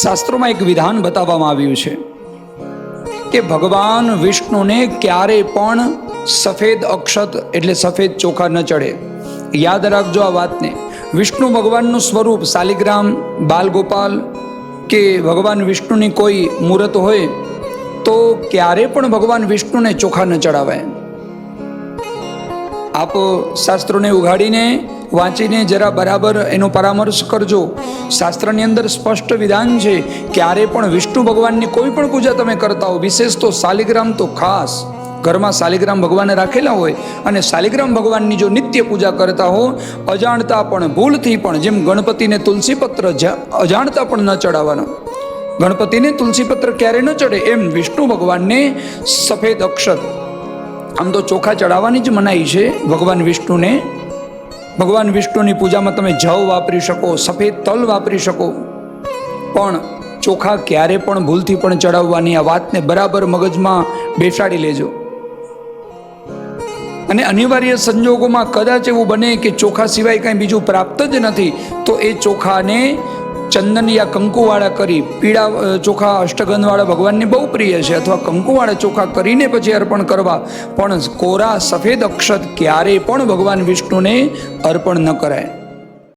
શાસ્ત્રોમાં એક વિધાન બતાવવામાં આવ્યું છે કે ભગવાન વિષ્ણુને ક્યારે પણ સફેદ અક્ષત એટલે સફેદ ચોખા ન ચડે. યાદ રાખજો આ વાતને. વિષ્ણુ ભગવાનનું સ્વરૂપ શાલિગ્રામ, બાલગોપાલ કે ભગવાન વિષ્ણુની કોઈ મૂર્ત હોય તો ક્યારે પણ ભગવાન વિષ્ણુને ચોખા ન ચડાવાય. આપ શાસ્ત્રોને ઉઘાડીને વાંચીને જરા બરાબર એનો પરામર્શ કરજો. શાસ્ત્રની અંદર સ્પષ્ટ વિધાન છે, ક્યારે પણ વિષ્ણુ ભગવાનની કોઈ પણ પૂજા તમે કરતા હો, વિશેષ તો શાલિગ્રામ તો ખાસ. ઘરમાં શાલિગ્રામ ભગવાને રાખેલા હોય અને શાલિગ્રામ ભગવાનની જો નિત્ય પૂજા કરતા હો, અજાણતા પણ ભૂલથી પણ, જેમ ગણપતિને તુલસી પત્ર અજાણતા પણ ન ચડાવવાનો. ગણપતિને તુલસી પત્ર ક્યારે ન ચડે એમ વિષ્ણુ ભગવાનને સફેદ અક્ષત. આમ તો ચોખા ચડાવવાની જ મનાઈ છે, ભગવાન વિષ્ણુને ભગવાન વિષ્ણુની પૂજામાં તમે જવ વાપરી શકો, સફેદ તલ વાપરી શકો. પણ ચોખા ક્યારે પણ ભૂલથી પણ ચડાવવાની આ વાતને બરાબર મગજમાં બેસાડી લેજો. અને અનિવાર્ય સંજોગોમાં કદાચ એવું બને કે ચોખા સિવાય કાંઈ બીજું પ્રાપ્ત જ નથી, તો એ ચોખાને ચંદન યા કંકુવાળા કરી પીળા ચોખા અષ્ટગંધવાળા ભગવાનને બહુ પ્રિય છે અથવા કંકુવાળા ચોખા કરીને પછી અર્પણ કરવા. પણ કોરા સફેદ અક્ષત ક્યારેય પણ ભગવાન વિષ્ણુને અર્પણ ન કરાય.